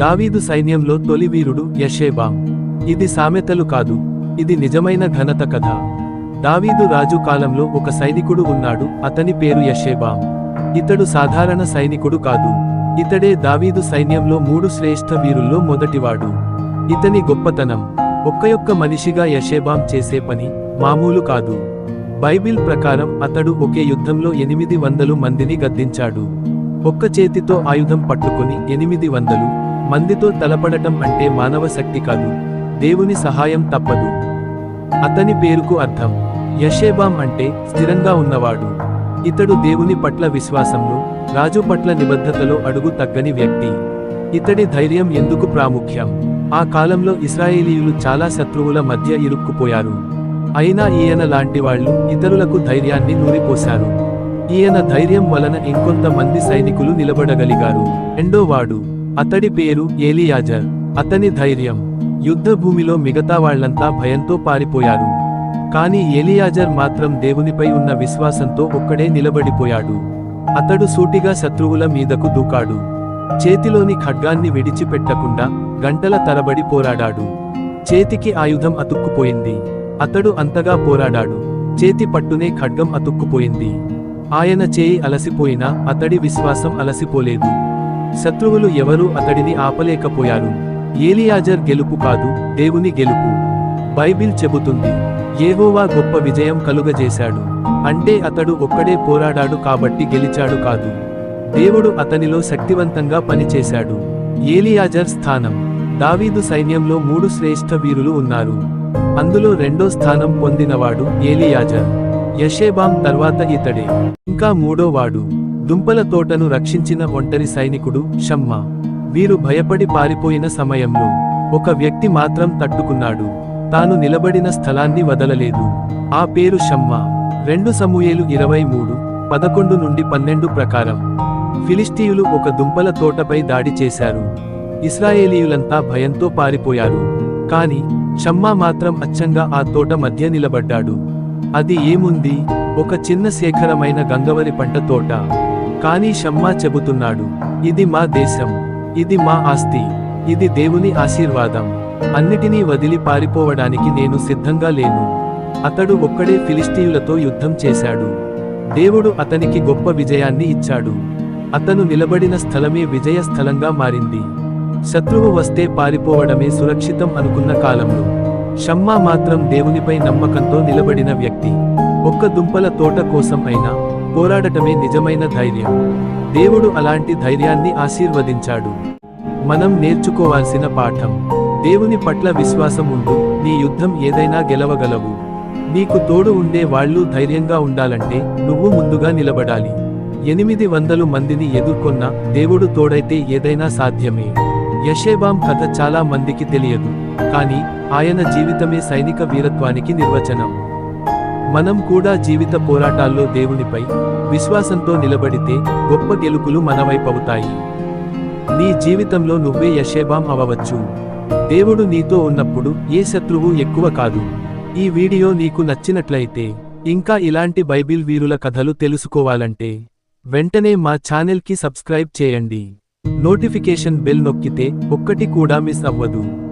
దావీదు సైన్యంలో తొలి వీరుడు యషేబా ఇది సామెతలు కాదు ఇది నిజమైన ఘనత కథ. దావీదు రాజు కాలంలో ఒక సైనికుడు ఉన్నాడు అతని పేరు యషేబాం ఇతడు సాధారణ సైనికుడు కాదు ఇతడే దావీదు సైన్యంలో మూడు శ్రేష్ఠ వీరుల్లో మొదటివాడు. ఇతని గొప్పతనం ఒక్కయొక్క మనిషిగా యషేబాం చేసే పని మామూలు కాదు. బైబిల్ ప్రకారం అతడు ఒకే యుద్ధంలో ఎనిమిది వందలు మందిని గద్దించాడు. ఒక్క చేతితో ఆయుధం పట్టుకుని ఎనిమిది వందలు మందితో తలపడటం అంటే మానవ శక్తి కాదు దేవుని సహాయం తప్పదు. అతని పేరుకు అర్థం యషేబాం అంటే స్థిరంగా ఉన్నవాడు. ఇతడు దేవుని పట్ల విశ్వాసంలో రాజు పట్ల నిబద్ధతలో అడుగు తగ్గని వ్యక్తి. ఇతడి ధైర్యం ఎందుకు ప్రాముఖ్యం? ఆ కాలంలో ఇస్రాయేలీయులు చాలా శత్రువుల మధ్య ఇరుక్కుపోయారు. అయినా ఈయన లాంటి వాళ్ళు ఇతరులకు ధైర్యాన్ని నూరిపోశారు. ఈయన ధైర్యం వలన ఇంకొంతమంది సైనికులు నిలబడగలిగారు. రెండోవాడు అతడి పేరు ఏలియాజర్. అతని ధైర్యం. యుద్ధ భూమిలో మిగతా వాళ్ళంతా భయంతో పారిపోయారు. కాని ఏలియాజర్ మాత్రం దేవునిపై ఉన్న విశ్వాసంతో ఒక్కడే నిలబడిపోయాడు. అతడు సూటిగా శత్రువుల మీదకు దూకాడు. చేతిలోని ఖడ్గాన్ని విడిచిపెట్టకుండా గంటల తరబడి పోరాడాడు. చేతికి ఆయుధం అతుక్కుపోయింది. అతడు అంతగా పోరాడాడు. చేతి పట్టునే ఖడ్గం అతుక్కుపోయింది. ఆయన చేయి అలసిపోయినా అతడి విశ్వాసం అలసిపోలేదు. శత్రువులు ఎవరూ అతడిని ఆపలేకపోయారు. ఏలియాజర్ గెలుపు కాదు దేవుని గెలుపు. బైబిల్ చెబుతుంది ఏహోవా గొప్ప విజయం కలుగజేశాడు. అంటే అతడు ఒక్కడే పోరాడాడు కాబట్టి గెలిచాడు కాదు. దేవుడు అతనిలో శక్తివంతంగా పనిచేశాడు. ఏలియాజర్ స్థానం. దావీదు సైన్యంలో మూడు శ్రేష్ఠ వీరులు ఉన్నారు. అందులో రెండో స్థానం పొందినవాడు ఏలియాజర్. యషేబాం తర్వాత ఇతడే. ఇంకా మూడోవాడు దుంపల తోటను రక్షించిన ఒంటరి సైనికుడు షమ్మ. వీరు భయపడి పారిపోయిన సమయంలో ఒక వ్యక్తి మాత్రం తట్టుకున్నాడు. తాను నిలబడిన స్థలాన్ని వదలలేదు. ఆ పేరు షమ్మ. రెండు సమూయేలు ఇరవై మూడు పదకొండు నుండి పన్నెండు ప్రకారం. ఫిలిస్టీయులు ఒక దుంపల తోటపై దాడి చేశారు. ఇస్రాయేలీయులంతా భయంతో పారిపోయారు. కాని షమ్మా మాత్రం అచ్చంగా ఆ తోట మధ్య నిలబడ్డాడు. అది ఏముంది? ఒక చిన్న శేఖరమైన గంగవరి పంట తోట. కానీ షమ్మా చెబుతున్నాడు ఇది మా దేశం ఇది మా ఆస్తి ఇది దేవుని ఆశీర్వాదం. అన్నిటినీ వదిలి పారిపోవడానికి నేను సిద్ధంగా లేను. అతడు ఒక్కడే ఫిలిస్తీయులతో యుద్ధం చేశాడు. దేవుడు అతనికి గొప్ప విజయాన్ని ఇచ్చాడు. అతను నిలబడిన స్థలమే విజయ స్థలంగా మారింది. శత్రువు వస్తే పారిపోవడమే సురక్షితం అనుకున్న కాలంలో. షమ్మా మాత్రం దేవునిపై నమ్మకంతో నిలబడిన వ్యక్తి. ఒక్క దుంపల తోట కోసం అయినా పోరాడటమే నిజమైన ధైర్యం. దేవుడు అలాంటి ధైర్యాన్ని ఆశీర్వదించాడు. మనం నేర్చుకోవాల్సిన పాఠం. దేవుని పట్ల విశ్వాసం ఉండు. నీ యుద్ధం ఏదైనా గెలవగలవు. నీకు తోడు ఉండే వాళ్ళు ధైర్యంగా ఉండాలంటే నువ్వు ముందుగా నిలబడాలి. ఎనిమిది వందలు మందిని ఎదుర్కొన్న దేవుడు తోడైతే ఏదైనా సాధ్యమే. యషేబాం కథ చాలా మందికి తెలియదు. కానీ ఆయన జీవితమే సైనిక వీరత్వానికి నిర్వచనం. మనం కూడా జీవిత పోరాటాల్లో దేవునిపై విశ్వాసంతో నిలబడితే గొప్ప గెలుపులు మనవైపవుతాయి. నీ జీవితంలో నువ్వే యశేబాం అవవచ్చు. దేవుడు నీతో ఉన్నప్పుడు ఏ శత్రువు ఎక్కువ కాదు. ఈ వీడియో నీకు నచ్చినట్లయితే ఇంకా ఇలాంటి బైబిల్ వీరుల కథలు తెలుసుకోవాలంటే వెంటనే మా ఛానెల్కి సబ్స్క్రైబ్ చేయండి. నోటిఫికేషన్ బెల్ నొక్కితే ఒక్కటి కూడా మిస్ అవ్వదు.